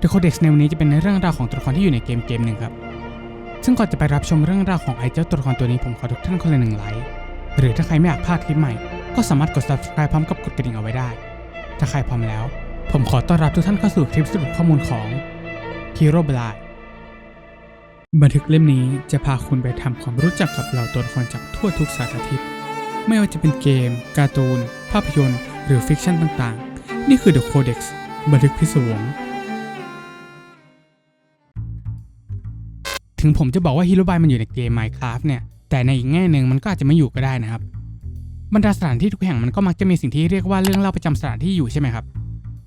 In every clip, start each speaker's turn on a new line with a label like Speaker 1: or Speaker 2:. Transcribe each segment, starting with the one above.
Speaker 1: The Codex ในวันนี้จะเป็นเรื่องราวของตัวละครที่อยู่ในเกมเกมหนึ่งครับ ซึ่งก่อนจะไปรับชมเรื่องราวของไอเจ้าตัวละครตัวนี้ผมขอทุกท่านคนละหนึ่งไลค์ หรือถ้าใครไม่อยากพลาดคลิปใหม่ ก็สามารถกด subscribe พร้อมกับกดกระดิ่งเอาไว้ได้ ถ้าใครพร้อมแล้ว ผมขอต้อนรับทุกท่านเข้าสู่คลิปสรุปข้อมูลของ Hero Blind บันทึกเล่มนี้จะพาคุณไปทำความรู้จักกับเหล่าตัวละครจากทั่วทุกสารทิศ ไม่ว่าจะเป็นเกม การ์ตูน ภาพยนตร์ หรือฟิกชันต่างๆ นี่คือ The Codex บันทึกพิศวง ถึงผมจะบอกว่า Hero Buy มันอยู่ในเกม Minecraft เนี่ย แต่ในอีกแง่หนึ่งมันก็อาจจะไม่อยู่ก็ได้นะครับ บรรดาสถานที่ทุกแห่งมันก็มักจะมีสิ่งที่เรียกว่าเรื่องเล่าประจำสถานที่อยู่ใช่ไหมครับ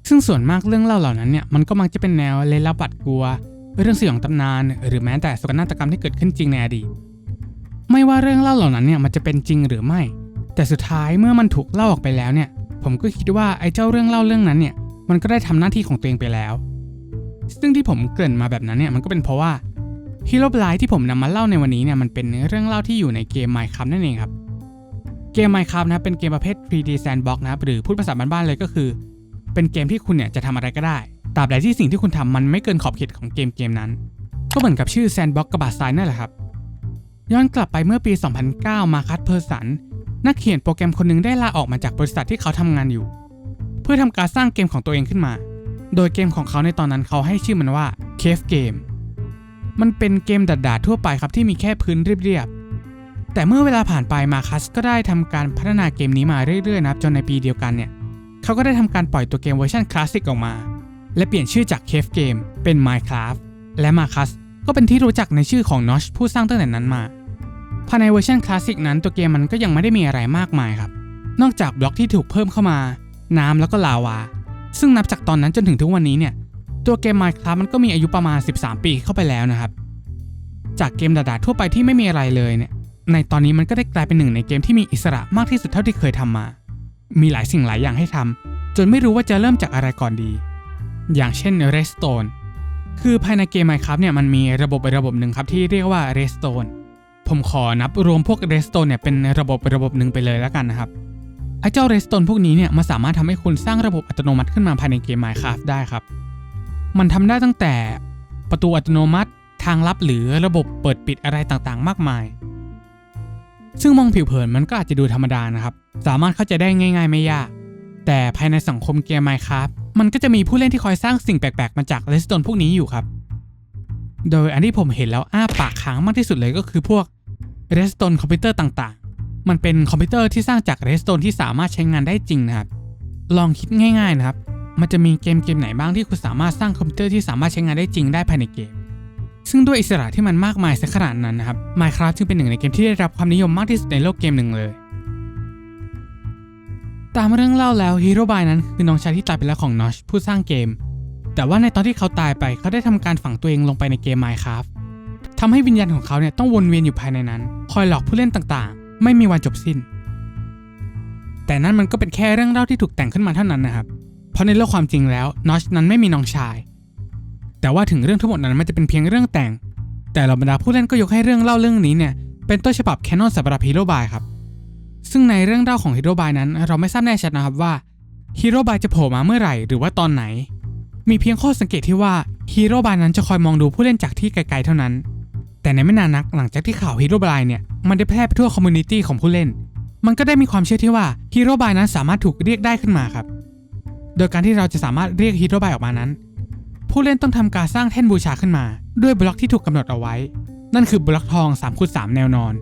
Speaker 1: ซึ่งส่วนมากเรื่องเล่าเหล่านั้นเนี่ย มันก็มักจะเป็นแนวเล่นลับบัดกลัว เรื่องสยองตำนาน หรือแม้แต่โศกนาฏกรรมที่เกิดขึ้นจริงในอดีต ไม่ว่าเรื่องเล่าเหล่านั้นเนี่ย มันจะเป็นจริงหรือไม่ แต่สุดท้ายเมื่อมันถูกเล่าออกไปแล้วเนี่ย ผมก็คิดว่าไอ้เจ้าเรื่องเล่าเรื่องนั้นเนี่ย มันก็ได้ทำหน้าที่ของตัวเองไปแล้ว ซึ่งที่ผมเกริ่นมาแบบนั้นเนี่ย มันก็เป็นเพราะว่า ฮีโร่บลายที่ผมนำมาเล่าในวันนี้เนี่ยมันเป็นเรื่องเล่าที่อยู่ในเกม Minecraft นั่นเองครับ เกม Minecraft นะครับเป็นเกมประเภท 3D Sandbox นะครับหรือพูดภาษาบ้านๆเลยก็คือ เป็นเกมที่คุณเนี่ยจะทำอะไรก็ได้ตราบใดที่สิ่งที่คุณทำมันไม่เกินขอบเขตของเกมเกมนั้น ก็เหมือนกับชื่อ Sandbox กระบาดทรายนั่นแหละครับย้อนกลับไปเมื่อปี 2009 มาคัสเพอร์สันนักเขียนโปรแกรมคนหนึงได้ลาออกมาจากบริษัทที่เขาทำงานอยู่ เพื่อทำการสร้างเกมของตัวเองขึ้นมา โดยเกมของเขาในตอนนั้นเขาให้ชื่อมันว่า Cave Game มันเป็นเกมดัดๆทั่วไปครับที่มีแค่พื้นเรียบๆ แต่เมื่อเวลาผ่านไปมาคัสก็ได้ทำการพัฒนาเกมนี้มาเรื่อยๆนะครับจนในปีเดียวกันเนี่ยเขาก็ได้ทำการปล่อยตัวเกมเวอร์ชันคลาสสิกออกมา และเปลี่ยนชื่อจาก Cave Game เป็น Minecraft และมาคัสก็เป็นที่รู้จักในชื่อของนอชผู้สร้างตั้งแต่นั้นมาภายในเวอร์ชันคลาสสิกนั้นตัวเกมมันก็ยังไม่ได้มีอะไรมากมายครับ นอกจากบล็อกที่ถูกเพิ่มเข้ามา น้ำแล้วก็ลาวา ซึ่งนับจากตอนนั้นจนถึงทุกวันนี้เนี่ย ตัวเกม Minecraft มันก็มีอายุประมาณ 13 ปีเข้าไปแล้วนะครับ จากเกมดาๆทั่วไปที่ไม่มีอะไรเลยเนี่ย ในตอนนี้มันก็ได้กลายเป็นหนึ่งในเกมที่มีอิสระมากที่สุดเท่าที่เคยทำมา มีหลายสิ่งหลายอย่างให้ทำจนไม่รู้ว่าจะเริ่มจากอะไรก่อนดี อย่างเช่น Redstone คือภายในเกม Minecraft เนี่ยมันมีระบบระบบหนึ่งครับที่เรียกว่า Redstone ผมขอนับรวมพวก Redstone เนี่ยเป็นระบบระบบหนึ่งไปเลยแล้วกันนะครับไอ้เจ้า Redstone พวกนี้เนี่ยมันสามารถทำให้คุณสร้างระบบอัตโนมัติขึ้นมาภายในเกม Minecraft ได้ครับ มันทำได้ตั้งแต่ประตูอัตโนมัติ ทางลับหรือระบบเปิดปิดอะไรต่างๆ มากมาย ซึ่งมองผิวเผินมันก็อาจจะดูธรรมดานะครับ สามารถเข้าใจได้ง่าย ๆ ไม่ยาก แต่ภายในสังคมเกม Minecraft มันก็จะมีผู้เล่นที่คอยสร้างสิ่งแปลกๆ มาจาก Redstone พวกนี้อยู่ครับ โดยอันที่ผมเห็นแล้วอ้าปากค้างมากที่สุดเลยก็คือพวก Redstone คอมพิวเตอร์ต่างๆ มันเป็นคอมพิวเตอร์ที่สร้างจาก Redstone ที่สามารถใช้งานได้จริงนะครับ ลองคิดง่าย ๆ นะครับ มันจะมีเกมเกมไหนบ้างที่คุณสามารถสร้างคอมพิวเตอร์ที่สามารถใช้งานได้จริงได้ภายในเกม ซึ่งด้วยอิสระที่มันมากมายสักขนาดนั้นนะครับ Minecraft จึงเป็นหนึ่งในเกมที่ได้รับความนิยมมากที่สุดในโลกเกมหนึ่งเลย ตามเรื่องเล่าแล้วฮีโร่บายนั้นคือน้องชายที่ตายไปแล้วของนอชผู้สร้างเกม แต่ว่าในตอนที่เขาตายไปเขาได้ทำการฝังตัวเองลงไปในเกม Minecraft ทำให้วิญญาณของเขาเนี่ยต้องวนเวียนอยู่ภายในนั้น คอยหลอกผู้เล่นต่างๆ ไม่มีวันจบสิ้น แต่นั่นมันก็เป็นแค่เรื่องเล่าที่ถูกแต่งขึ้นมาเท่านั้นนะครับ ราะในโลกความจริงแล้วนอชนั้นไม่มีน้องชาย แต่ว่าถึงเรื่องทั้งหมดนั้นมันจะเป็นเพียงเรื่องแต่ง แต่เหล่าบรรดาผู้เล่นก็ยกให้เรื่องเล่าเรื่องนี้เนี่ยเป็นต้นฉบับแคนนอนสำหรับฮีโร่บายครับ ซึ่งในเรื่องเล่าของฮีโร่บายนั้นเราไม่ทราบแน่ชัดนะครับว่าฮีโร่บายจะโผล่มาเมื่อไหร่หรือว่าตอนไหน มีเพียงข้อสังเกตที่ว่าฮีโร่บายนั้นจะคอยมองดูผู้เล่นจากที่ไกลๆเท่านั้น แต่ในไม่นานนักหลังจากที่ข่าวฮีโร่บายเนี่ยมันได้แพร่ไปทั่วคอมมูนิตี้ของผู้เล่น มันก็ได้มีความเชื่อที่ว่าฮีโร่บายนั้นสามารถถูกเรียกได้ขึ้นมาครับ โดยการที่เราจะสามารถเรียกฮีโร่บายออกมานั้น ผู้เล่นต้องทำการสร้างแท่นบูชาขึ้นมา ด้วยบล็อกที่ถูกกำหนดเอาไว้ นั่นคือบล็อกทอง3คูณ3แนวนอน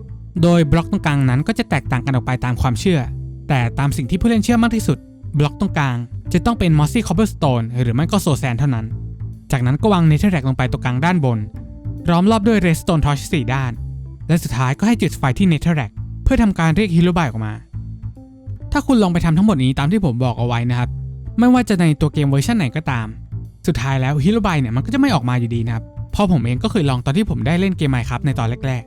Speaker 1: โดยบล็อกตรงกลางนั้นก็จะแตกต่างกันออกไปตามความเชื่อ แต่ตามสิ่งที่ผู้เล่นเชื่อมากที่สุด บล็อกตรงกลาง จะต้องเป็นมอสซี่คอ b เ e อร์สโตนหรือไม่ก็โซแซนเท่านั้น จากนั้นก็วางเนเธอร์แรกลงไปตรงกลางด้านบนล้อมรอบด้วยเรสโตนทอช4ด้าน และสุดท้ายก็ให้จุดไฟที่เนเธอร์แรกเพื่อทำการเรียกฮีโร่บายออกมา ถ้าคุณลองไปทำทั้งหมดนี้ตามที่ผมบอกเอาไว้นะครับ ไม่ว่าจะในตัวเกมเวอร์ชันไหนก็ตาม สุดท้ายแล้วฮีโร่บายเนี่ยมันก็จะไม่ออกมาอยู่ดีนะครับพราะผมเองก็เคยลองตอนที่ผมได้เล่นเกมไมครับในตอนแรก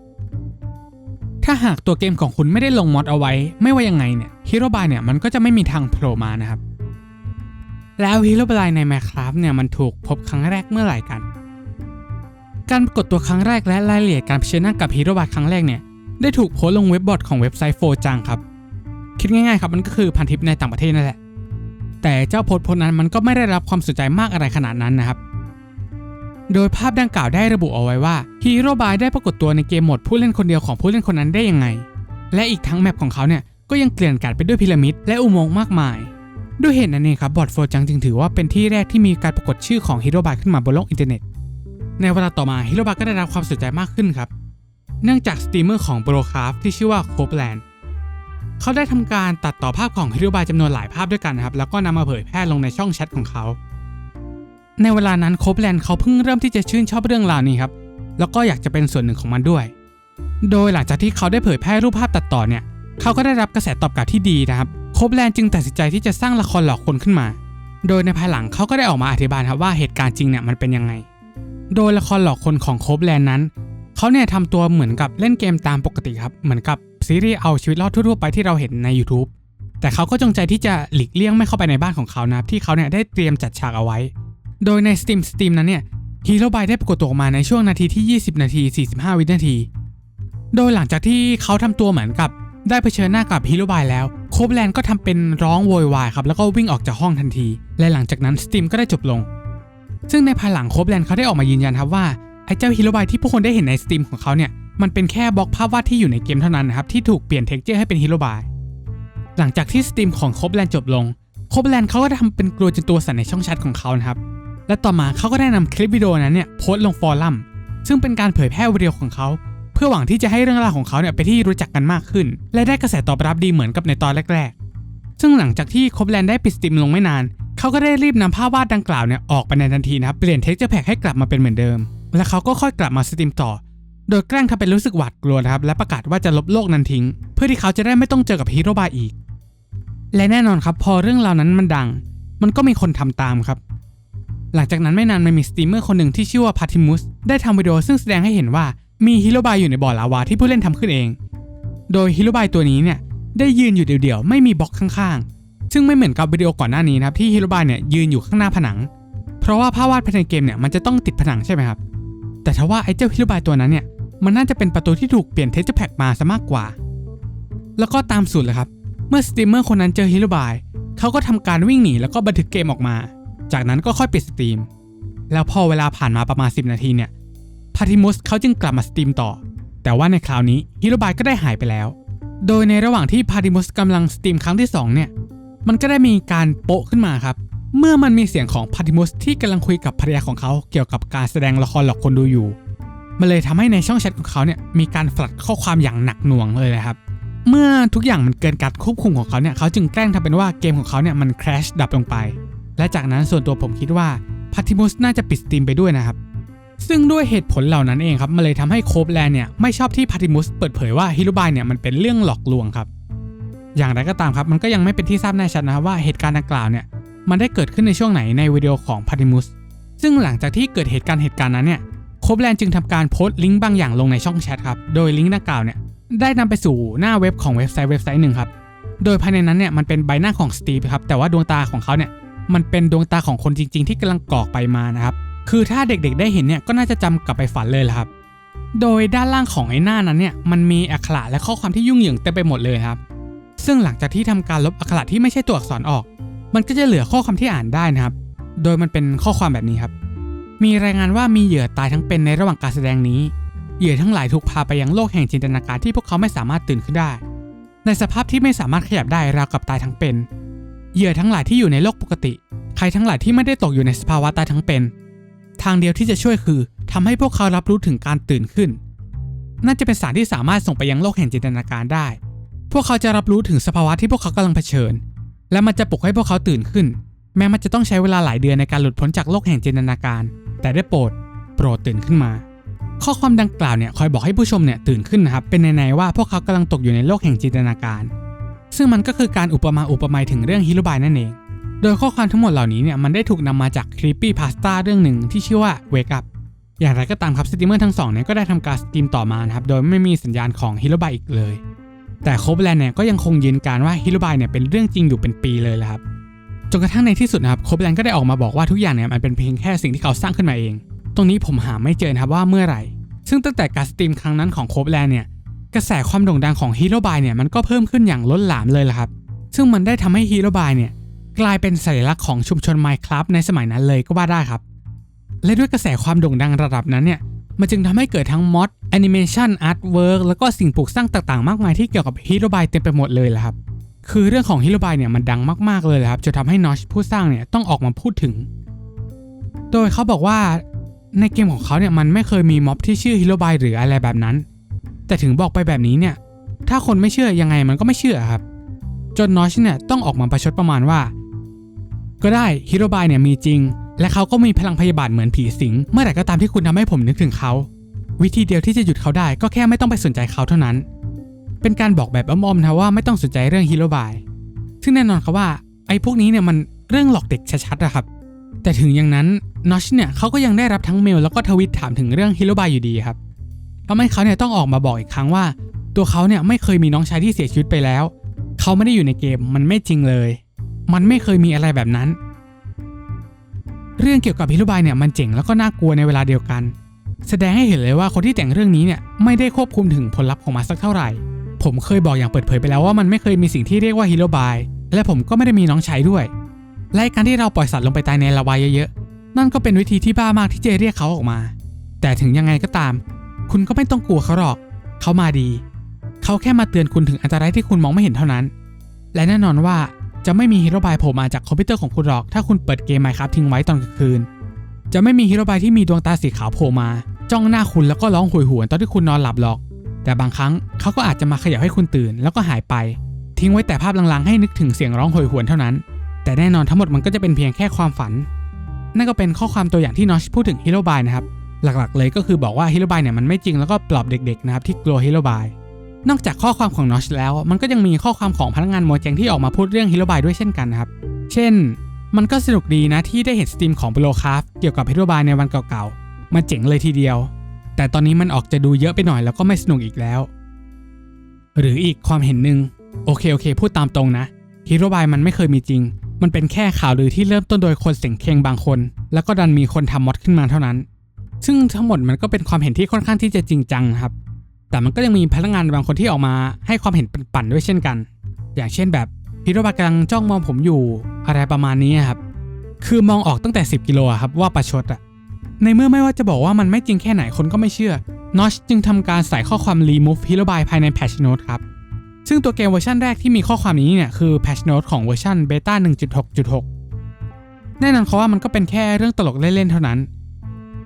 Speaker 1: ๆ ถ้าหากตัวเกมของคุณไม่ได้ลงมอดเอาไว้ ไม่ว่ายังไงเนี่ยฮีโร่บายเนี่ยมันก็จะไม่มีทางโผล่มานะครับ แล้วฮีโร่บายใน Minecraft เนี่ยมันถูกพบครั้งแรกเมื่อไหร่กัน การปรากฏตัวครั้งแรกและรายละเอียดการเผชิญหน้ากับฮีโร่บายครั้งแรกเนี่ยได้ถูกโพสต์ลงเว็บบอร์ดของเว็บไซต์โฟจังครับคิดง่ายๆครับมันก็คือพันทิปในต่างประเทศนั่นแหละ แต่เจ้าโพสต์โพสต์นั้นมันก็ไม่ได้รับความสนใจมากอะไรขนาดนั้นนะครับ โดยภาพดังกล่าวได้ระบุเอาไว้ว่าฮีโร่บายได้ปรากฏตัวในเกมโหมดผู้เล่นคนเดียวของผู้เล่นคนนั้นได้ยังไง และอีกทั้งแมปของเขาเนี่ยก็ยังเกลื่อนกลาดไปด้วยพีระมิดและอุโมงค์มากมาย ด้วยเหตุนั้นเองครับบอทโฟจังจึงถือว่าเป็นที่แรกที่มีการปรากฏชื่อของฮีโร่บายขึ้นมาบนโลกอินเทอร์เน็ต ในเวลาต่อมาฮีโร่บายก็ได้รับความสนใจมากขึ้นครับ เนื่องจากสตรีมเมอร์ของ b r o c r a f t ที่ชื่อว่าโค p แลนด์ เขาได้ทำการตัดต่อภาพของฮีโรบายจำนวนหลายภาพด้วยกันนะครับ แล้วก็นำมาเผยแพร่ลงในช่องแชทของเขา ในเวลานั้นโค p แลนด์เขาเพิ่งเริ่มที่จะชื่นชอบเรื่องราวนี้ครับ แล้วก็อยากจะเป็นส่วนหนึ่งของมันด้วย โดยหลังจากที่เขาได้เผยแพร่รูปภาพตัดต่อเนี่ย เขาก็ได้รับกระแสตอบกลับที่ดีนะครับ โคบแลนด์จึงตัดสินใจที่จะสร้างละครหลอกคนขึ้นมา โดยในภายหลังเขาก็ได้ออกมาอธิบายครับว่าเหตุการณ์จริงเนี่ยมันเป็นยังไง โดยละครหลอกคนของโคบแลนด์นั้น เขาเนี่ยทำตัวเหมือนกับเล่นเกมตามปกติครับ เหมือนกับ ซีรีส์เอาชีวิตรอดทั่วๆไปที่เราเห็นใน YouTube แต่เขาก็จงใจที่จะหลีกเลี่ยงไม่เข้าไปในบ้านของเขานะครับที่เขาเนี่ยได้เตรียมจัดฉากเอาไว้ โดยในสตรีมสตรีมนั้นเนี่ยฮีโร่บายได้ปรากฏตัวออกมาในช่วงนาทีที่ 20 นาที 45 วินาที โดยหลังจากที่เขาทำตัวเหมือนกับ ได้เผชิญหน้ากับฮีโร่บายแล้วโคบแลนด์ก็ทำเป็นร้องโวยวายครับแล้วก็วิ่งออกจากห้องทันที และหลังจากนั้นสตีมก็ได้จบลง ซึ่งในภายหลังโคบแลนด์เขาได้ออกมายืนยันครับว่าไอ้เจ้าฮีโร่บายที่ผู้คนได้เห็นในสตีมของเขาเนี่ย มันเป็นแค่บล็อกภาพวาดที่อยู่ในเกมเท่านั้นนะครับที่ถูกเปลี่ยนเท็กเจอร์ให้เป็นฮีโร่บายหลังจากที่สตรีมของโคบแลนจบลงโคบแลนเขาก็ทำเป็นกลัวจนตัวสั่นในช่องแชทของเขานะครับและต่อมาเขาก็ได้นำคลิปวิดีโอนั้นเนี่ยโพสต์ลงฟอรัมซึ่งเป็นการเผยแพร่วิดีโอของเขาเพื่อหวังที่จะให้เรื่องราวของเขาเนี่ยไปที่รู้จักกันมากขึ้น และได้กระแสตอบรับดีเหมือนกับในตอนแรก ๆ ซึ่งหลังจากที่คบแลนได้ปิดสตรีมลงไม่นานเขาก็ได้รีบนำภาพวาดดังกล่าวเนี่ยออกไปในทันทีนะครับเปลี่ยนเท็กเจอร์แพ็กให้กลับมาเป็นเหมือนเดิม และเขาก็ค่อยกลับมาสตรีมต่อ โดยแกล้งทำเป็นรู้สึกหวาดกลัวนะครับและประกาศว่าจะลบโลกนั้นทิ้ง เพื่อที่เขาจะได้ไม่ต้องเจอกับฮีโร่บายอีก และแน่นอนครับพอเรื่องราวนั้นมันดัง มันก็มีคนทำตามครับ หลังจากนั้นไม่นานมันมีสตรีมเมอร์คนหนึ่งที่ชื่อว่าพาติมุสได้ทำวิดีโอซึ่งแสดงให้เห็นว่ามีฮิโรบายอยู่ในบ่อลาวาที่ผู้เล่นทำขึ้นเอง โดยฮิโรบายตัวนี้เนี่ยได้ยืนอยู่เดี่ยวๆไม่มีบล็อกข้างๆ ซึ่งไม่เหมือนกับวิดีโอก่อนหน้านี้นะครับที่ฮิโรบายเนี่ยยืนอยู่ข้างหน้าผนัง เพราะว่าภาพวาดภายในเกมเนี่ยมันจะต้องติดผนังใช่ไหมครับ แต่ถ้าว่าไอ้เจ้าฮิโรบายตัวนั้นเนี่ย มันน่าจะเป็นประตูที่ถูกเปลี่ยนเทคเจอร์แพ็กมาซะมากกว่า แล้วก็ตามสูตรเลยครับ เมื่อสตรีมเมอร์คนนั้นเจอฮิโรบายเขาก็ทำการวิ่งหนีแล้วก็บันทึกเกมออกมา จากนั้นก็ค่อยปิดสตรีม แล้วพอเวลาผ่านมาประมาณ 10 นาทีเนี่ยพาติมุสเขาจึงกลับมาสตรีมต่อ แต่ว่าในคราวนี้ฮิโรบายก็ได้หายไปแล้ว โดยในระหว่างที่พาติมุสกำลังสตรีมครั้งที่2เนี่ย มันก็ได้มีการโปะขึ้นมาครับ เมื่อมันมีเสียงของพาติมุสที่กำลังคุยกับภรรยาของเขาเกี่ยวกับการแสดงละครหลอกคนดูอยู่ มันเลยทำให้ในช่องแชทของเขาเนี่ยมีการฟลัดข้อความอย่างหนักหน่วงเลยนะครับ เมื่อทุกอย่างมันเกินการควบคุมของเขาเนี่ยเขาจึงแกล้งทำเป็นว่าเกมของเขาเนี่ยมันคราชดับลงไป และจากนั้นส่วนตัวผมคิดว่าพาติมุสน่าจะปิดสตรีมไปด้วยนะครับ ซึ่งด้วยเหตุผลเหล่านั้นเองครับมันเลยทำให้โคบแลนเนี่ยไม่ชอบที่พาติมุสเปิดเผยว่าฮิโรบายเนี่ยมันเป็นเรื่องหลอกลวงครับ อย่างไรก็ตามครับมันก็ยังไม่เป็นที่ทราบแน่ชัดนะครับว่าเหตุการณ์ดังกล่าวเนี่ยมันได้เกิดขึ้นในช่วงไหนในวิดีโอของพาติมุสซึ่งหลังจากที่เกิดเหตุการณ์เหตุการณ์นั้นเนี่ย โคบแลนด์จึงทำการโพสต์ลิงก์บางอย่างลงในช่องแชทครับ โดยลิงก์ดังกล่าวเนี่ยได้นำไปสู่หน้าเว็บของเว็บไซต์เว็บไซต์หนึ่งครับ โดยภายในนั้นเนี่ยมันเป็นใบหน้าของสตีฟครับ แต่ว่าดวงตาของเขาเนี่ยมันเป็นดวงตาของคนจริง ๆ ที่กำลังกรอกไปมานะครับ คือถ้าเด็กๆ ได้เห็นเนี่ยก็น่าจะจำกลับไปฝันเลยละครับ โดยด้านล่างของไอ้หน้านั้นเนี่ยมันมีอักขระและข้อความที่ยุ่งเหยิงเต็มไปหมดเลยครับ ซึ่งหลังจากที่ทำการลบอักขระที่ไม่ใช่ตัวอักษรออก มันก็จะเหลือข้อความที่อ่านได้นะครับ โดยมันเป็นข้อความแบบนี้ครับ มีรายงานว่ามีเหยื่อตายทั้งเป็นในระหว่างการแสดงนี้ เหยื่อทั้งหลายถูกพาไปยังโลกแห่งจินตนาการที่พวกเขาไม่สามารถตื่นขึ้นได้ ในสภาพที่ไม่สามารถขยับได้ราวกับตายทั้งเป็น เหยื่อทั้งหลายที่อยู่ในโลกปกติ ใครทั้งหลายที่ไม่ได้ตกอยู่ในสภาวะตายทั้งเป็น ทางเดียวที่จะช่วยคือทำให้พวกเขารับรู้ถึงการตื่นขึ้น น่าจะเป็นสารที่สามารถส่งไปยังโลกแห่งจินตนาการได้ พวกเขาจะรับรู้ถึงสภาวะที่พวกเขากำลังเผชิญ และมันจะปลุกให้พวกเขาตื่นขึ้น แม้มันจะต้องใช้เวลาหลายเดือนในการหลุดพ้นจากโลกแห่งจินตนาการ แต่ได้โปรดโปรดตื่นขึ้นมา ข้อความดังกล่าวเนี่ยคอยบอกให้ผู้ชมเนี่ยตื่นขึ้นนะครับ เป็นในๆว่าพวกเขากำลังตกอยู่ในโลกแห่งจินตนาการ ซึ่งมันก็คือการอุปมาอุปไมยถึงเรื่องฮิโรบายนั่นเอง โดยข้อความทั้งหมดเหล่านี้เนี่ยมันได้ถูกนำมาจากคลิปปี้พาสต้าเรื่องหนึ่งที่ชื่อว่า Wake Up อย่างไรก็ตามครับสตรีมเมอร์ทั้งสองเนี่ยก็ได้ทำการสตรีมต่อมานะครับโดยไม่มีสัญญาณของฮิโรบายอีกเลย แต่โคบแลนด์เนี่ยก็ยังคงยืนการว่าฮิโรบายเนี่ยเป็นเรื่องจริงอยู่เป็นปีเลยละครับ จนกระทั่งในที่สุดนะครับโคบแลนก็ได้ออกมาบอกว่าทุกอย่างเนี่ยมันเป็นเพียงแค่สิ่งที่เขาสร้างขึ้นมาเอง ตรงนี้ผมหาไม่เจอนะครับว่าเมื่อไหร่ ซึ่งตั้งแต่การสตรีมครั้งนั้นของโคบแลนเนี่ยกระแสความโด่งดังของฮีโร่บายเนี่ยมันก็เพิ่มขึ้นอย่างล้นหลามเลยละครับ ซึ่งมันได้ทำให้ฮีโร่บายเนี่ยกลายเป็นสัญลักษณ์ของชุมชน Minecraft ในสมัยนั้นเลยก็ว่าได้ครับ และด้วยกระแสความโด่งดังระดับนั้นเนี่ยมันจึงทำให้เกิดทั้งมอดแอนิเมชันอาร์ตเวิร์กแล้วก็สิ่งปลูกสร้างต่างๆ มากมายที่เกี่ยวกับฮิโรบายเต็มไปหมดเลยละครับ คือเรื่องของฮิโรบายเนี่ยมันดังมากๆเลยครับจนทำให้นอชผู้สร้างเนี่ยต้องออกมาพูดถึง โดยเขาบอกว่าในเกมของเขาเนี่ยมันไม่เคยมีม็อบที่ชื่อฮิโรบายหรืออะไรแบบนั้น แต่ถึงบอกไปแบบนี้เนี่ยถ้าคนไม่เชื่อยังไงมันก็ไม่เชื่อครับจนนอชเนี่ยต้องออกมาประชดประมาณว่า ก็ได้ฮิโรบายเนี่ยมีจริง และเขาก็มีพลังพยาบาทเหมือนผีสิง เมื่อไหร่ก็ตามที่คุณทำให้ผมนึกถึงเขา วิธีเดียวที่จะหยุดเขาได้ก็แค่ไม่ต้องไปสนใจเขาเท่านั้น เป็นการบอกแบบอ้อมๆนะว่าไม่ต้องสนใจเรื่องฮิโรบาย ซึ่งแน่นอนครับว่าไอ้พวกนี้เนี่ยมันเรื่องหลอกเด็กชัดๆอะครับ แต่ถึงอย่างนั้นนอชเนี่ยเขาก็ยังได้รับทั้งเมลแล้วก็ทวิตถามถึงเรื่องฮิโรบายอยู่ดีครับทำให้เขาเนี่ยต้องออกมาบอกอีกครั้งว่า ตัวเขาเนี่ยไม่เคยมีน้องชายที่เสียชีวิตไปแล้ว เขาไม่ได้อยู่ในเกมมันไม่จริงเลย มันไม่เคยมีอะไรแบบนั้น เรื่องเกี่ยวกับฮิโรบายเนี่ยมันเจ๋งแล้วก็น่ากลัวในเวลาเดียวกัน แสดงให้เห็นเลยว่าคนที่แต่งเรื่องนี้เนี่ยไม่ได้ควบคุมถึงผลลัพธ์ของมันสักเท่าไหร่ ผมเคยบอกอย่างเปิดเผยไปแล้วว่ามันไม่เคยมีสิ่งที่เรียกว่าฮีโร่บายและผมก็ไม่ได้มีน้องชายด้วย และการที่เราปล่อยสัตว์ลงไปตายในละวายเยอะๆ นั่นก็เป็นวิธีที่บ้ามากที่จะเรียกเขาออกมา แต่ถึงยังไงก็ตาม คุณก็ไม่ต้องกลัวเขาหรอก เขามาดี เขาแค่มาเตือนคุณถึงอันตรายที่คุณมองไม่เห็นเท่านั้น และแน่นอนว่าจะไม่มีฮีโร่บายโผล่มาจากคอมพิวเตอร์ของคุณหรอก ถ้าคุณเปิดเกมไมครับทิ้งไว้ตอนกลางคืน จะไม่มีฮีโร่บายที่มีดวงตาสีขาวโผล่มา จ้องหน้าคุณแล้วก็ร้องโหวยหวนตอนที่คุณนอนหลับหรอก แต่บางครั้งเขาก็อาจจะมาขยับให้คุณตื่น แล้วก็หายไป ทิ้งไว้แต่ภาพลางๆให้นึกถึงเสียงร้องโหยหวนเท่านั้น แต่แน่นอนทั้งหมดมันก็จะเป็นเพียงแค่ความฝัน นั่นก็เป็นข้อความตัวอย่างที่นอชพูดถึงฮีโร่บายนะครับ หลักๆ เลยก็คือบอกว่าฮีโร่บายเนี่ยมันไม่จริงแล้วก็ปลอบเด็กๆนะครับที่กลัวฮีโร่บาย นอกจากข้อความของนอชแล้ว มันก็ยังมีข้อความของพนักงานโมเจงที่ออกมาพูดเรื่องฮีโร่บายด้วยเช่นกันนะครับ เช่น มันก็สนุกดีนะที่ได้เห็นสตรีมของ b บ o ค r a f t เกี่ยวกับฮีโรบายในวันเก่าๆมันเจ๋งเลยทีเดียว แต่ตอนนี้มันออกจะดูเยอะไปหน่อยแล้วก็ไม่สนุกอีกแล้ว หรืออีกความเห็นหนึ่งโอเคโอเค พูดตามตรงนะฮีโร่บายมันไม่เคยมีจริง มันเป็นแค่ข่าวลือที่เริ่มต้นโดยคนเสียงเคงบางคน แล้วก็ดันมีคนทำมอดขึ้นมาเท่านั้น ซึ่งทั้งหมดมันก็เป็นความเห็นที่ค่อนข้างที่จะจริงจังครับ แต่มันก็ยังมีพนักงานบางคนที่ออกมาให้ความเห็นปั่นๆด้วยเช่นกัน อย่างเช่นแบบฮีโร่บายกำลังจ้องมองผมอยู่อะไรประมาณนี้ครับ คือมองออกตั้งแต่ 10 กิโลครับว่าประชดอะ ในเมื่อไม่ว่าจะบอกว่ามันไม่จริงแค่ไหนคนก็ไม่เชื่อนอชจึงทำการใส่ข้อความ remove h e r o b y ภายใน patch note ครับ ซึ่งตัวเกมเวอร์ชันแรกที่มีข้อความนี้เนี่ยคือ patch note ของเวอร์ชัน beta 1.6.6 แน่นอนเขาว่ามันก็เป็นแค่เรื่องตลกเล่นๆเท่านั้น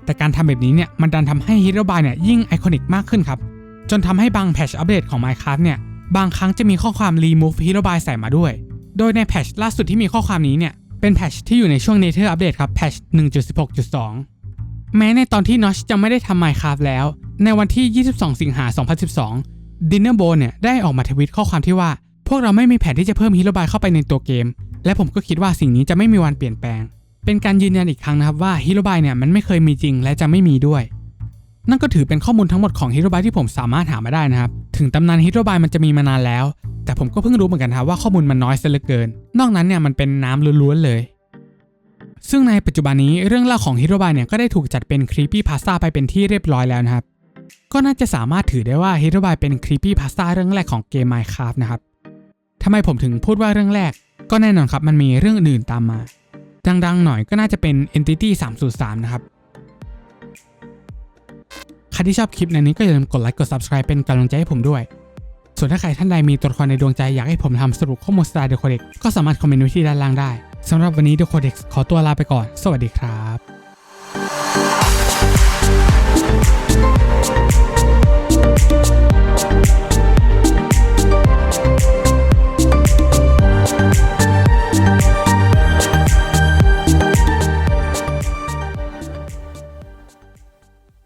Speaker 1: แต่การทำแบบนี้เนี่ยมันดันทำให้ h e r o b y เนี่ยยิ่งไอคอนิกมากขึ้นครับ จนทำให้บางแพทชอัปเดตของ Minecraft เนี่ยบางครั้งจะมีข้อความ remove h e r o b y ใส่มาด้วย โดยในแพทชล่าสุดที่มีข้อความนี้เนี่ยเป็นแพทชที่อยู่ในช่วง Nether Update ครับแพทช1.16.2 แม้ในตอนที่ Notch จะไม่ได้ทำ Minecraft แล้ว ในวันที่ 22 สิงหา 2012 Dinner b o เนี่ยได้ออกมาทวิตข้อความที่ว่า พวกเราไม่มีแผนที่จะเพิ่มฮีโร่บายเข้าไปในตัวเกม และผมก็คิดว่าสิ่งนี้จะไม่มีวันเปลี่ยนแปลง เป็นการยืนยันอีกครั้งนะครับว่าฮีโร่บายเนี่ยมันไม่เคยมีจริงและจะไม่มีด้วย นั่นก็ถือเป็นข้อมูลทั้งหมดของฮีโร่บายที่ผมสามารถหามาได้นะครับ ถึงตำนานฮีโร่บายมันจะมีมานานแล้ว แต่ผมก็เพิ่งรู้เหมือนกันครับว่าข้อมูลมันน้อยซะเหลือเกิน นอกนั้นเนี่ยมันเป็นน้ำล้วนๆเลย ซึ่งในปัจจุบันนี้เรื่องเล่าของฮีโรบายเนี่ยก็ได้ถูกจัดเป็นครีปปี้พาสต้าไปเป็นที่เรียบร้อยแล้วนะครับ ก็น่าจะสามารถถือได้ว่าฮีโรบายเป็นครีปปี้พาสต้าเรื่องแรกของเกม Minecraft นะครับทำไมผมถึงพูดว่าเรื่องแรก ก็แน่นอนครับมันมีเรื่องอื่นตามมา ดังๆหน่อยก็น่าจะเป็น Entity 303 นะครับใครที่ชอบคลิปในนี้ก็อย่าลืมกดไลค์กด Subscribe เป็นกำลังใจให้ผมด้วย ส่วนถ้าใครท่านใดมีตัวละครในดวงใจอยากให้ผมทำสรุปข้อมูลสไตล์เดอะโคเด็กก็สามารถคอมเมนต์ไว้ที่ด้านล่างได้ สำหรับวันนี้เดอะโคเด็กขอตัวลาไปก่อน สวัสดีครับ